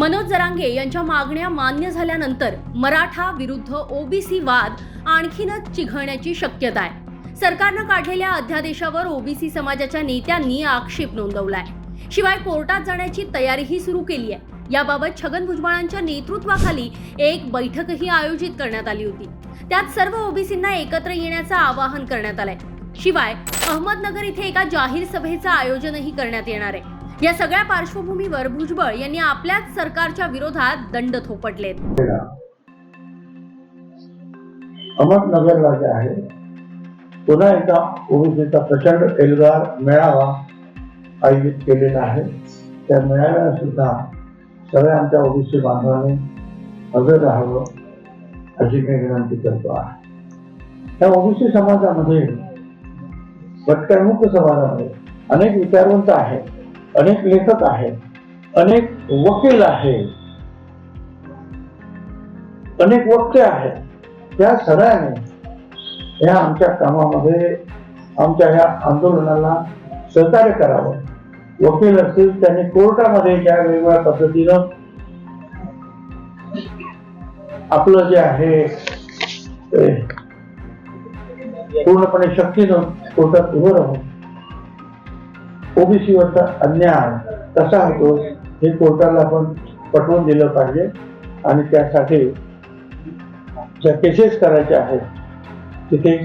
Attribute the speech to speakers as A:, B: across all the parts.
A: मनोज जरांगे यांच्या मागण्या मान्य झाल्यानंतर मराठा विरुद्ध ओबीसी वाद आणखीनच चिघळण्याची शक्यता आहे. सरकारनं काढलेल्या अध्यादेशावर ओबीसी समाजाच्या नेत्यांनी आक्षेप नोंदवलाय. शिवाय कोर्टात जाण्याची तयारीही सुरू केली आहे याबाबत छगन भुजबळांच्या नेतृत्वाखाली एक बैठकही आयोजित करण्यात आली होती. त्यात सर्व ओबीसींना एकत्र येण्याचं आवाहन करण्यात आलंय. शिवाय अहमदनगर इथे एका जाहीर सभेचं आयोजनही करण्यात येणार आहे. या सगळ्या पार्श्वभूमीवर भुजबळ यांनी आपल्याच सरकारच्या विरोधात दंड थोपटलेत.
B: अहमदनगरला जे आहे पुन्हा एकदा ओबीसीचा प्रचंड एल्गार मेळावा आयोजित केलेला आहे. त्या मेळाव्याला सुद्धा सगळ्या आमच्या ओबीसी बांधवांनी हजर राहावं अशी मी विनंती करतो आहे. त्या ओबीसी समाजामध्ये भटकळमुक्त समाजामध्ये अनेक विचारवंत आहेत. अनेक लेखक आहेत अनेक वकील आहेत अनेक वक्ते आहेत. त्या सगळ्यांनी या आमच्या कामामध्ये आमच्या ह्या आंदोलनाला सहकार्य करावं. वकील असतील त्यांनी कोर्टामध्ये ज्या वेगवेगळ्या पद्धतीनं आपलं जे आहे पूर्णपणे शक्तीनं कोर्टात उभं राहून ओबीसीवरचा अन्याय कसा होतो हे कोर्टाला आपण पटवून दिलं पाहिजे. आणि त्यासाठी ज्या केसेस करायच्या आहेत तिथे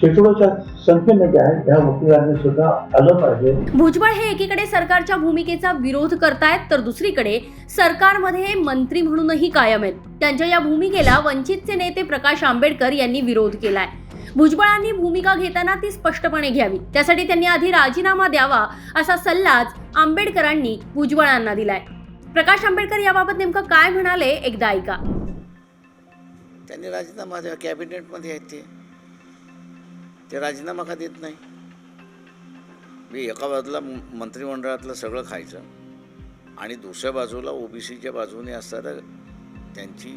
B: शेकडोच्या संख्येने जे आहे त्या वकिलांनी सुद्धा आलं पाहिजे.
A: भुजबळ हे एकीकडे सरकारच्या भूमिकेचा विरोध करतायत तर दुसरीकडे सरकारमध्ये मंत्री म्हणूनही कायम आहेत. त्यांच्या या भूमिकेला वंचितचे नेते प्रकाश आंबेडकर यांनी विरोध केलाय. भुजबळांनी भूमिका घेताना ती स्पष्टपणे घ्यावी. त्यासाठी त्यांनी आधी राजीनामा द्यावा असा सल्लाच आंबेडकरांनी भुजबळांना दिलाय. प्रकाश आंबेडकर याबाबत नेमकं काय म्हणाले एकदा ऐका.
C: त्यांनी राजीनामा द्या कॅबिनेटमध्ये आहेत ते. ते राजीनामा का देत नाही? मी एका बाजूला मंत्रिमंडळातलं सगळं खायचं आणि दुसऱ्या बाजूला ओबीसीच्या बाजूने असणारं त्यांची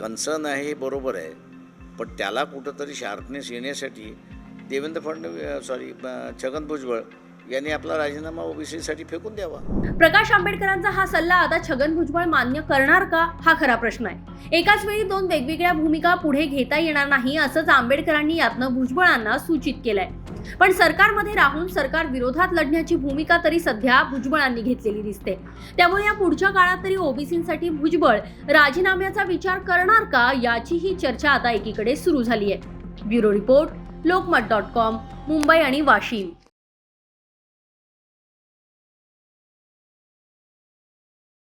C: कन्सर्न आहे हे बरोबर आहे. पण त्याला कुठंतरी शार्पनेस येण्यासाठी देवेंद्र फडणवीस सॉरी छगन भुजबळ यांनी आपला राजीनामा ओबीसीसाठी फेकून द्यावा.
A: प्रकाश आंबेडकरांचा हा सल्ला आता छगन भुजबळ मान्य करणार का? हा खरा प्रश्न आहे. एकाच वेळी दोन वेगवेगळ्या भूमिका पुढे घेता येणार नाही असंच आंबेडकरांनी यातनं भुजबळांना सूचित केलंय. पण सरकारमध्ये राहून सरकार विरोधात लढण्याची भूमिका तरी सध्या भुजबळांनी घेतलेली दिसते. त्यामुळे या पुढच्या काळात तरी ओबीसींसाठी भुजबळ राजीनाम्याचा विचार करणार का याचीही चर्चा आता एकीकडे सुरू झाली आहे bureau report Lokmat dot com Mumbai आणि वाशिम.